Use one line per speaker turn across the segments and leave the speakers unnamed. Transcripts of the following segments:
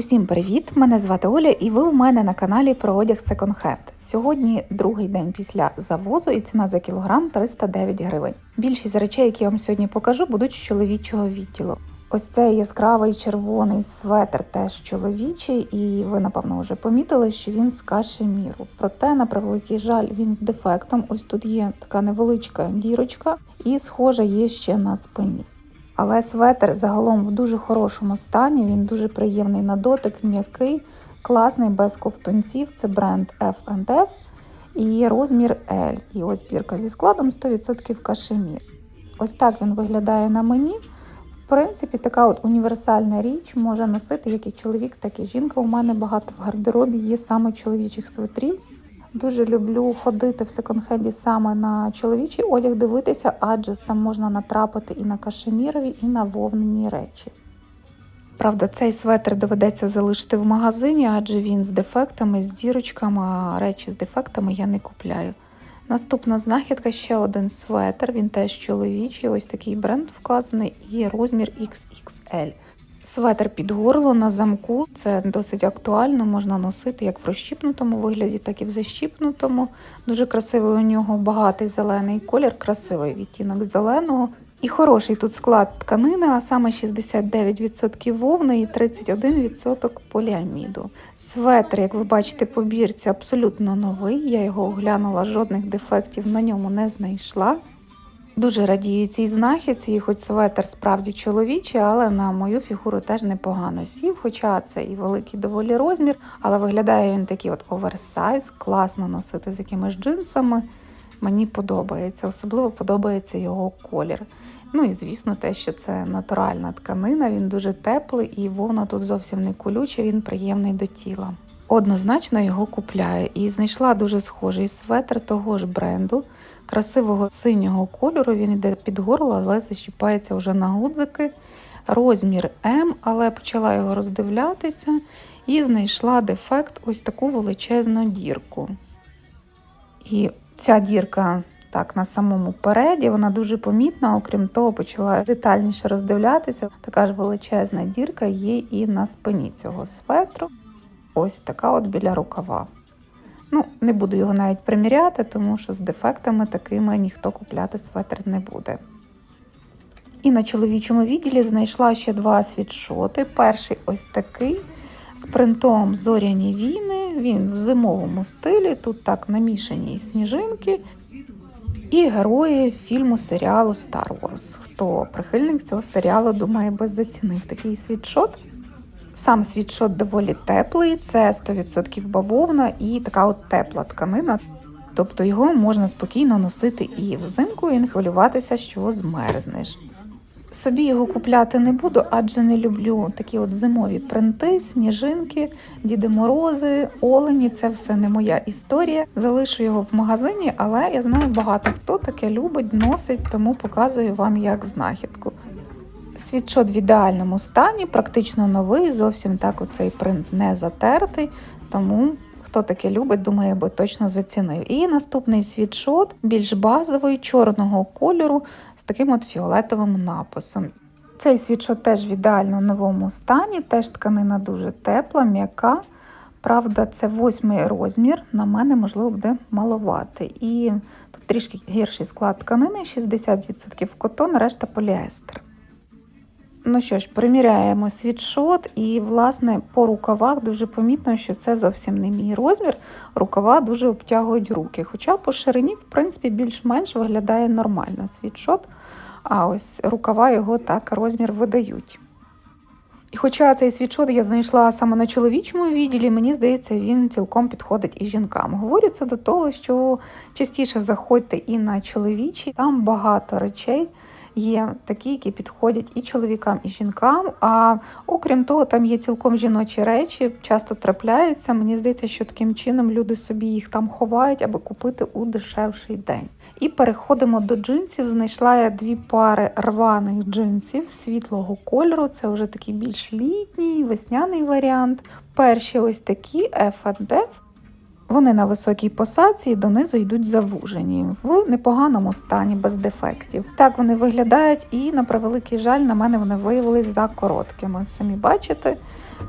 Усім привіт! Мене звати Оля, і ви у мене на каналі про одяг Second Hand. Сьогодні другий день після завозу і ціна за кілограм 309 гривень. Більшість речей, які я вам сьогодні покажу, будуть з чоловічого відділу. Ось цей яскравий червоний светр теж чоловічий, і ви, напевно, вже помітили, що він з кашеміру. Проте, на превеликий жаль, він з дефектом. Ось тут є така невеличка дірочка, і схожа є ще на спині. Але светр загалом в дуже хорошому стані, він дуже приємний на дотик, м'який, класний, без ковтунців. Це бренд F&F і розмір L. І ось бірка зі складом 100% кашемір. Ось так він виглядає на мені. В принципі, така от універсальна річ може носити як і чоловік, так і жінка. У мене багато в гардеробі є саме чоловічих светрів. Дуже люблю ходити в секонд-хенді саме на чоловічий одяг, дивитися, адже там можна натрапити і на кашемірові, і на вовнені речі. Правда, цей светр доведеться залишити в магазині, адже він з дефектами, з дірочками, а речі з дефектами я не купляю. Наступна знахідка ще один светр, він теж чоловічий, ось такий бренд вказаний, і розмір XXL. Светр під горло на замку це досить актуально, можна носити як в розщіпнутому вигляді, так і в защіпнутому. Дуже красивий у нього багатий зелений колір, красивий відтінок зеленого. І хороший тут склад тканини, а саме 69% вовни і 31% поліаміду. Светр, як ви бачите, по бірці абсолютно новий. Я його оглянула, жодних дефектів на ньому не знайшла. Дуже радію цій знахідці, і хоч светр справді чоловічий, але на мою фігуру теж непогано сів. Хоча це і великий доволі розмір, але виглядає він такий от оверсайз, класно носити з якимись джинсами. Мені подобається, особливо подобається його колір. Ну і звісно, те, що це натуральна тканина, він дуже теплий і вовна тут зовсім не колюча, він приємний до тіла. Однозначно його купляю і знайшла дуже схожий светр того ж бренду, красивого синього кольору. Він йде під горло, але защіпається вже на гудзики. Розмір М, але почала його роздивлятися і знайшла дефект ось таку величезну дірку. І ця дірка так на самому переді, вона дуже помітна, окрім того, почала детальніше роздивлятися. Така ж величезна дірка є і на спині цього светру. Ось така от біля рукава. Ну, не буду його навіть приміряти, тому що з дефектами такими ніхто купляти светр не буде. І на чоловічому відділі знайшла ще два світшоти. Перший ось такий з принтом зоряні війни. Він в зимовому стилі. Тут так намішані сніжинки. І герої фільму серіалу Star Wars. Хто прихильник цього серіалу, думає, без зацінив такий світшот. Сам світшот доволі теплий, це 100% бавовна і така от тепла тканина. Тобто його можна спокійно носити і взимку, і не хвилюватися, що змерзнеш. Собі його купляти не буду, адже не люблю такі от зимові принти, сніжинки, Діди Морози, Олені. Це все не моя історія. Залишу його в магазині, але я знаю багато хто таке любить, носить, тому показую вам як знахідку. Світшот в ідеальному стані, практично новий, зовсім так оцей принт не затертий, тому хто таке любить, думаю, би точно зацінив. І наступний світшот більш базовий, чорного кольору з таким от фіолетовим написом. Цей світшот теж в ідеально новому стані, теж тканина дуже тепла, м'яка. Правда, це восьмий розмір, на мене, можливо, буде маловати. І тут трішки гірший склад тканини, 60% котон, решта поліестер. Ну що ж, приміряємо світшот, і, власне, по рукавах дуже помітно, що це зовсім не мій розмір. Рукава дуже обтягують руки. Хоча по ширині, в принципі, більш-менш виглядає нормально світшот, а ось рукава його так розмір видають. І хоча цей світшот я знайшла саме на чоловічому відділі, мені здається, він цілком підходить і жінкам. Говорю це до того, що частіше заходьте і на чоловічі, там багато речей є такі, які підходять і чоловікам, і жінкам. А окрім того, там є цілком жіночі речі, часто трапляються. Мені здається, що таким чином люди собі їх там ховають, аби купити у дешевший день. І переходимо до джинсів. Знайшла я дві пари рваних джинсів світлого кольору. Це вже такий більш літній, весняний варіант. Перші ось такі F&F. Вони на високій посадці і донизу йдуть завужені в непоганому стані, без дефектів. Так вони виглядають, і на превеликий жаль, на мене вони виявились за короткими. Самі бачите,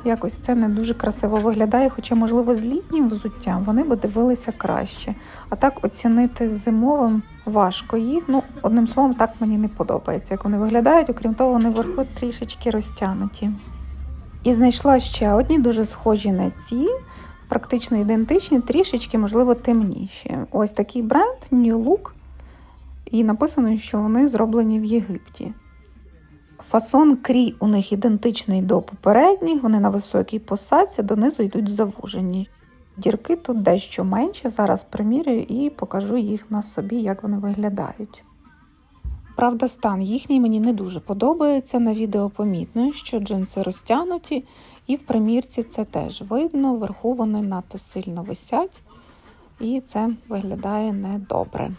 якось це не дуже красиво виглядає, хоча, можливо, з літнім взуттям вони би дивилися краще. А так оцінити зимовим важко їх. Ну, одним словом, так мені не подобається, як вони виглядають. Окрім того, вони вверху трішечки розтягнуті. І знайшла ще одні дуже схожі на ці, практично ідентичні, трішечки, можливо, темніші. Ось такий бренд New Look. І написано, що вони зроблені в Єгипті. Фасон крій у них ідентичний до попередніх, вони на високій посадці, донизу йдуть завужені. Дірки тут дещо менше. Зараз примірюю і покажу їх на собі, як вони виглядають. Правда, стан їхній мені не дуже подобається. На відео помітно, що джинси розтягнуті, і в примірці це теж видно. Вверху вони надто сильно висять, і це виглядає недобре.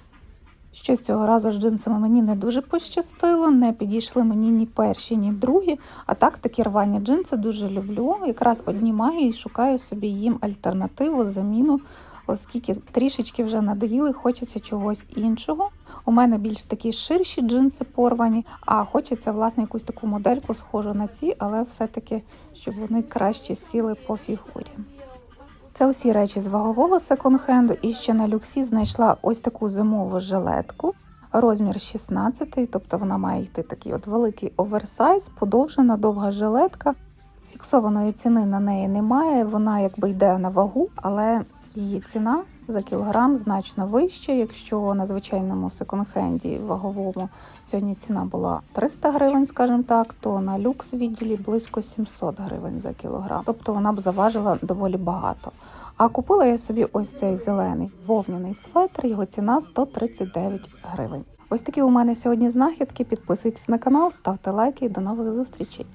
Що цього разу з джинсами мені не дуже пощастило, не підійшли мені ні перші, ні другі. А так такі рвані джинси дуже люблю. Якраз одні маю і шукаю собі їм альтернативу, заміну, оскільки трішечки вже надоїли, хочеться чогось іншого. У мене більш такі ширші джинси порвані, а хочеться власне якусь таку модельку схожу на ці, але все-таки щоб вони краще сіли по фігурі. Це усі речі з вагового секонд-хенду. І ще на люксі знайшла ось таку зимову жилетку. Розмір 16, тобто вона має йти такий от великий оверсайз, подовжена довга жилетка. Фіксованої ціни на неї немає, вона якби йде на вагу, але її ціна за кілограм значно вища. Якщо на звичайному секонд-хенді ваговому сьогодні ціна була 300 гривень, скажімо так, то на люкс відділі близько 700 гривень за кілограм. Тобто вона б заважила доволі багато. А купила я собі ось цей зелений вовняний светр, його ціна 139 гривень. Ось такі у мене сьогодні знахідки. Підписуйтесь на канал, ставте лайки і до нових зустрічей.